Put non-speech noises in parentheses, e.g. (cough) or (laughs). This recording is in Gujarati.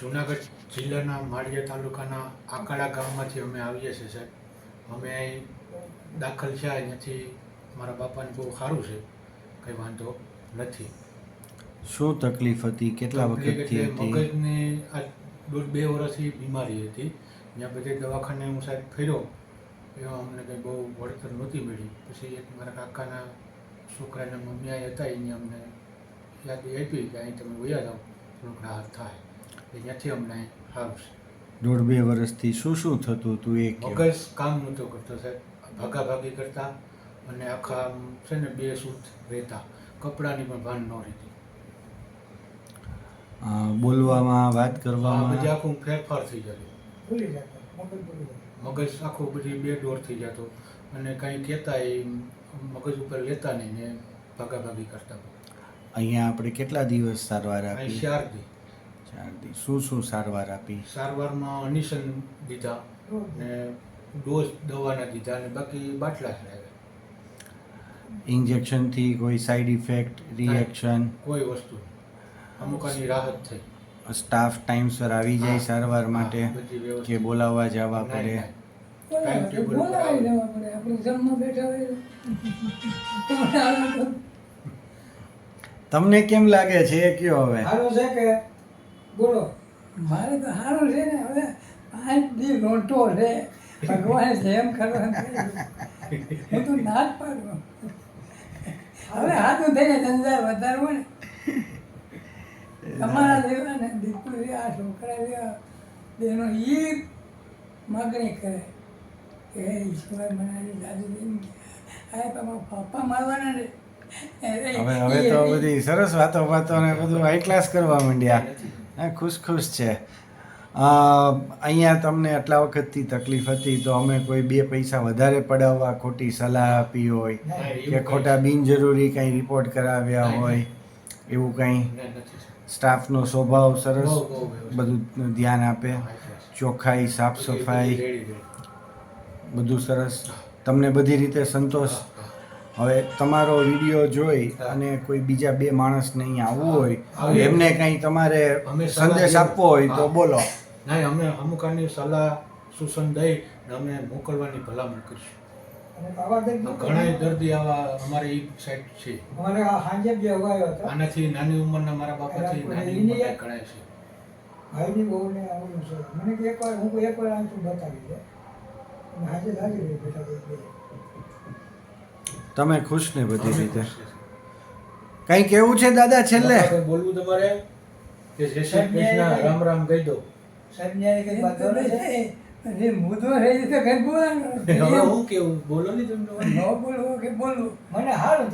જુનાગઢ જિલ્લાના માળિયા તાલુકાના આકાડા ગામમાંથી અમે આવીએ છીએ સાહેબ. અમે અહીં દાખલ થયા અહીંયાથી મારા બાપાને બહુ સારું છે કંઈ વાંધો નથી. શું તકલીફ હતી? કેટલા વખતથી મગજની આ દોઢ બે વર્ષથી બીમારી હતી. ત્યાં બધે દવાખાને હું સાહેબ ફેર્યો એમાં અમને કંઈ બહુ વળતર નહોતી મળી. પછી એક મારા કાકાના છોકરાના મમ્મી હતા એને અમને યાદી આપી કે અહીં તમે વયા જાઓ. થોડુંક રાહત થાય. ત્યાંથી અમને છે. દોઢ બે વર્ષથી શું શું થતું હતું એ મગજ કામ નહોતો કરતો સાહેબ. ભાગાભાગી કરતા અને આખા છે ને બે સૂત રહેતા. કપડાની પણ ભાન ન રહેતી. બોલવામાં વાત કરવામાં? બધી આખું ફેરફાર થઈ જતો ભૂલી જતા મગજ ભૂલી જતા મગજ આખું બધી બે દોર થઈ જતો. અને કંઈ કહેતા એ મગજ ઉપર લેતા નહીં ને ભાગાભાગી કરતા. અહીંયા આપણે કેટલા દિવસ સારવાર આપી? ચાર દી ચાર દિવસ શું શું સારવાર આપી? સારવારમાં અનિશન દીધા ને ડોઝ દવાના દીધા અને બાકી બાટલા ચડાવ્યા ઇન્જેક્શનથી કોઈ સાઈડ ઇફેક્ટ રિએક્શન? કોઈ વસ્તુ અમુકની રાહત થઈ. સ્ટાફ ટાઈમસર આવી જાય સારવાર માટે. કે બોલાવવા જવા પડે. (laughs) તમને કેમ લાગે છે? એ કયો હવે? સારું છે કે? બોલો મારે તો સારું છે ને હવે પાંચ દી લોટો છે. ભગવાન જેમ ખરો. હું તો ના જ પાડું. હવે હાથું થઈને ધંધા વધારવો ને. તમારા જેવા ને દીકરો આ છોકરા જેવા એનો એ માગણી કરે કે ઈશ્વર મને દાદી જિંદગી આ તમારા પપ્પા મારવાના ને હવે હવે તો બધી સરસ વાતો વાતો ને બધું હાઈ ક્લાસ કરવા માંડ્યા. ખુશ ખુશ છે. અહીંયા તમને આટલા વખતથી તકલીફ હતી તો અમે કોઈ બે પૈસા વધારે પડાવવા ખોટી સલાહ આપી હોય કે ખોટા બિનજરૂરી કંઈ રિપોર્ટ કરાવ્યા હોય એવું કંઈ. સ્ટાફનો સ્વભાવ સરસ. બધું ધ્યાન આપે? ચોખ્ખાઈ સાફ સફાઈ. બધું સરસ? તમને બધી રીતે સંતોષ. હવે તમારો વીડિયો જોઈ અને કોઈ બીજા બે માણસને અહીંયા આવવું હોય એમને કંઈ તમારે અમે સંદેશ આપવો હોય તો બોલો. નહીં અમે અમુક આની સલાહ સૂચન દઈ ને અમે મોકલવાની ભલામણ કરીશું. ઘણા દર્દી આવા અમારે એ સાઈડ છે. અમારે આ સાંજે જ ઉગાયો હતો. આનાથી નાની ઉંમરના મારા બાપાથી નાની ઉંમરના ઘણા છે. ભાઈની બહુને આવું છે. મને કે એકવાર હું એકવાર આમ છું બતાવી દે. અને હાજર રહી બેઠા તમે ખુશ ને બધી રીતે. કઈ કેવું છે દાદા છેલ્લે? બોલવું તમારે? કે જય શ્રી કૃષ્ણ રામ રામ કહી દો. ન્યાય કઈ નથી. અરે હું તો રહી તો કઈ બોલવાનું હવે હું કેવું? બોલો ને તમને ન બોલવું કે બોલવું. મને હારું